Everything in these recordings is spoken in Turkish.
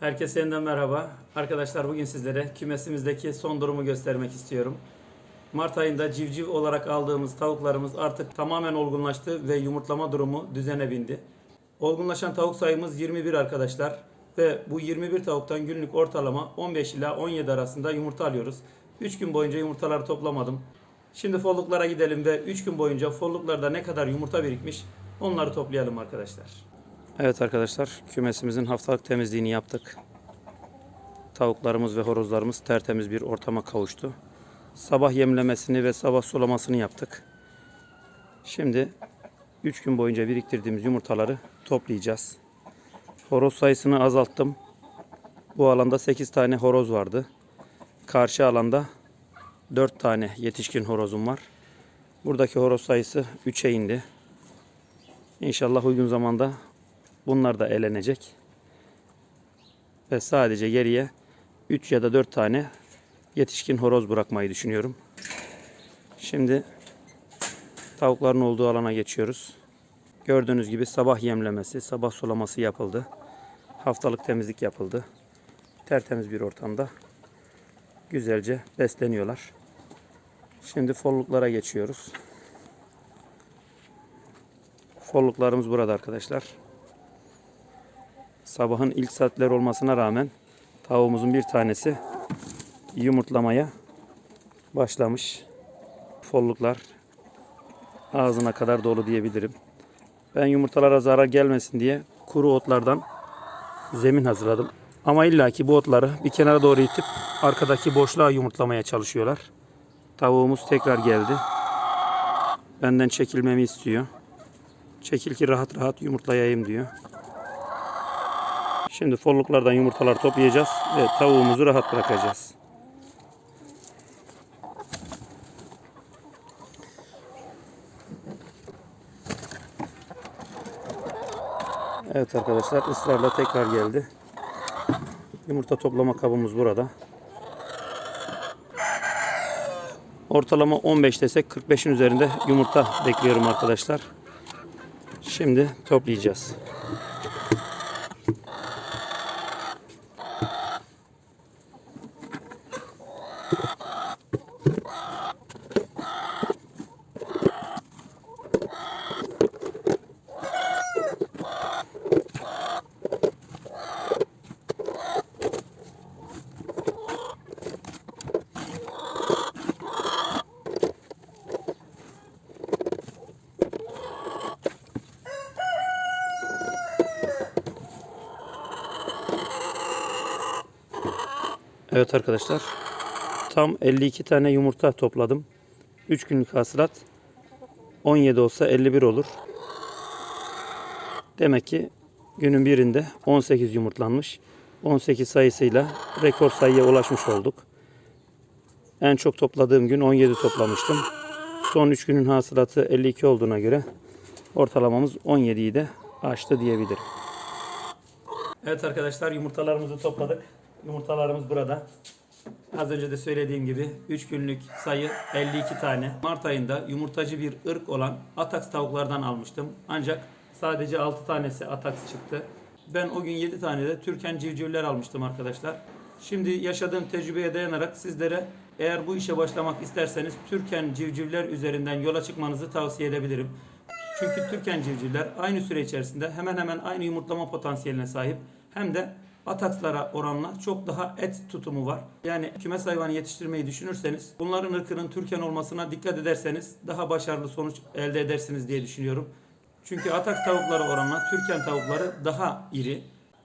Herkese yeniden merhaba. Arkadaşlar bugün sizlere kümesimizdeki son durumu göstermek istiyorum. Mart ayında civciv olarak aldığımız tavuklarımız artık tamamen olgunlaştı ve yumurtlama durumu düzene bindi. Olgunlaşan tavuk sayımız 21 arkadaşlar ve bu 21 tavuktan günlük ortalama 15 ila 17 arasında yumurta alıyoruz. 3 gün boyunca yumurtaları toplamadım. Şimdi folluklara gidelim ve 3 gün boyunca folluklarda ne kadar yumurta birikmiş onları toplayalım arkadaşlar. Evet arkadaşlar kümesimizin haftalık temizliğini yaptık. Tavuklarımız ve horozlarımız tertemiz bir ortama kavuştu. Sabah yemlemesini ve sabah sulamasını yaptık. Şimdi 3 gün boyunca biriktirdiğimiz yumurtaları toplayacağız. Horoz sayısını azalttım. Bu alanda 8 tane horoz vardı. Karşı alanda 4 tane yetişkin horozum var. Buradaki horoz sayısı 3'e indi. İnşallah uygun zamanda bunlar da elenecek. Ve sadece geriye 3 ya da 4 tane yetişkin horoz bırakmayı düşünüyorum. Şimdi tavukların olduğu alana geçiyoruz. Gördüğünüz gibi sabah yemlemesi, sabah sulaması yapıldı. Haftalık temizlik yapıldı. Tertemiz bir ortamda güzelce besleniyorlar. Şimdi folluklara geçiyoruz. Folluklarımız burada arkadaşlar. Sabahın ilk saatler olmasına rağmen tavuğumuzun bir tanesi yumurtlamaya başlamış. Folluklar ağzına kadar dolu diyebilirim. Ben yumurtalara zarar gelmesin diye kuru otlardan zemin hazırladım. Ama illaki bu otları bir kenara doğru itip arkadaki boşluğa yumurtlamaya çalışıyorlar. Tavuğumuz tekrar geldi. Benden çekilmemi istiyor. Çekil ki rahat rahat yumurtlayayım diyor. Şimdi folluklardan yumurtalar toplayacağız ve tavuğumuzu rahat bırakacağız. Evet arkadaşlar ısrarla tekrar geldi. Yumurta toplama kabımız burada. Ortalama 15 desek 45'in üzerinde yumurta bekliyorum arkadaşlar. Şimdi toplayacağız. Evet arkadaşlar. Tam 52 tane yumurta topladım. 3 günlük hasılat 17 olsa 51 olur. Demek ki günün birinde 18 yumurtlanmış. 18 sayısıyla rekor sayıya ulaşmış olduk. En çok topladığım gün 17 toplamıştım. Son 3 günün hasılatı 52 olduğuna göre ortalamamız 17'yi de aştı diyebilirim. Evet arkadaşlar yumurtalarımızı topladık. Yumurtalarımız burada. Az önce de söylediğim gibi 3 günlük sayı 52 tane. Mart ayında yumurtacı bir ırk olan Atax tavuklardan almıştım. Ancak sadece 6 tanesi Atax çıktı. Ben o gün 7 tane de Türken civcivler almıştım arkadaşlar. Şimdi yaşadığım tecrübeye dayanarak sizlere eğer bu işe başlamak isterseniz Türken civcivler üzerinden yola çıkmanızı tavsiye edebilirim. Çünkü Türken civcivler aynı süre içerisinde hemen hemen aynı yumurtlama potansiyeline sahip hem de Atakslara oranla çok daha et tutumu var. Yani kümes hayvanı yetiştirmeyi düşünürseniz bunların ırkının Türken olmasına dikkat ederseniz daha başarılı sonuç elde edersiniz diye düşünüyorum. Çünkü Ataks tavukları oranla Türken tavukları daha iri.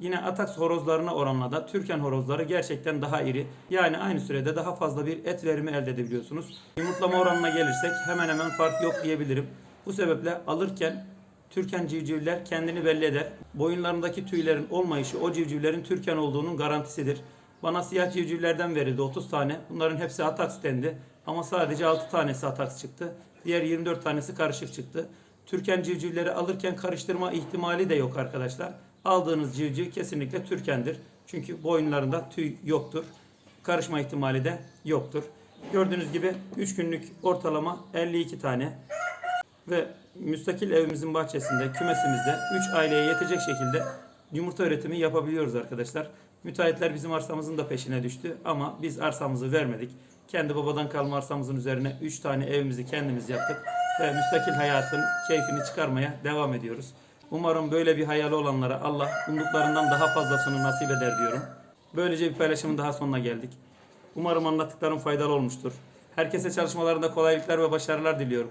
Yine Ataks horozlarına oranla da Türken horozları gerçekten daha iri. Yani aynı sürede daha fazla bir et verimi elde edebiliyorsunuz. Yumurtlama oranına gelirsek hemen hemen fark yok diyebilirim. Bu sebeple alırken Türken civcivler kendini belli eder. Boyunlarındaki tüylerin olmayışı o civcivlerin Türken olduğunun garantisidir. Bana siyah civcivlerden verildi 30 tane. Bunların hepsi Atax dendi. Ama sadece 6 tanesi Atax çıktı. Diğer 24 tanesi karışık çıktı. Türken civcivleri alırken karıştırma ihtimali de yok arkadaşlar. Aldığınız civciv kesinlikle Türkendir. Çünkü boyunlarında tüy yoktur. Karışma ihtimali de yoktur. Gördüğünüz gibi 3 günlük ortalama 52 tane ve müstakil evimizin bahçesinde, kümesimizde 3 aileye yetecek şekilde yumurta üretimi yapabiliyoruz arkadaşlar. Müteahhitler bizim arsamızın da peşine düştü ama biz arsamızı vermedik. Kendi babadan kalma arsamızın üzerine 3 tane evimizi kendimiz yaptık ve müstakil hayatın keyfini çıkarmaya devam ediyoruz. Umarım böyle bir hayali olanlara Allah umduklarından daha fazlasını nasip eder diyorum. Böylece bir paylaşımın daha sonuna geldik. Umarım anlattıklarım faydalı olmuştur. Herkese çalışmalarında kolaylıklar ve başarılar diliyorum.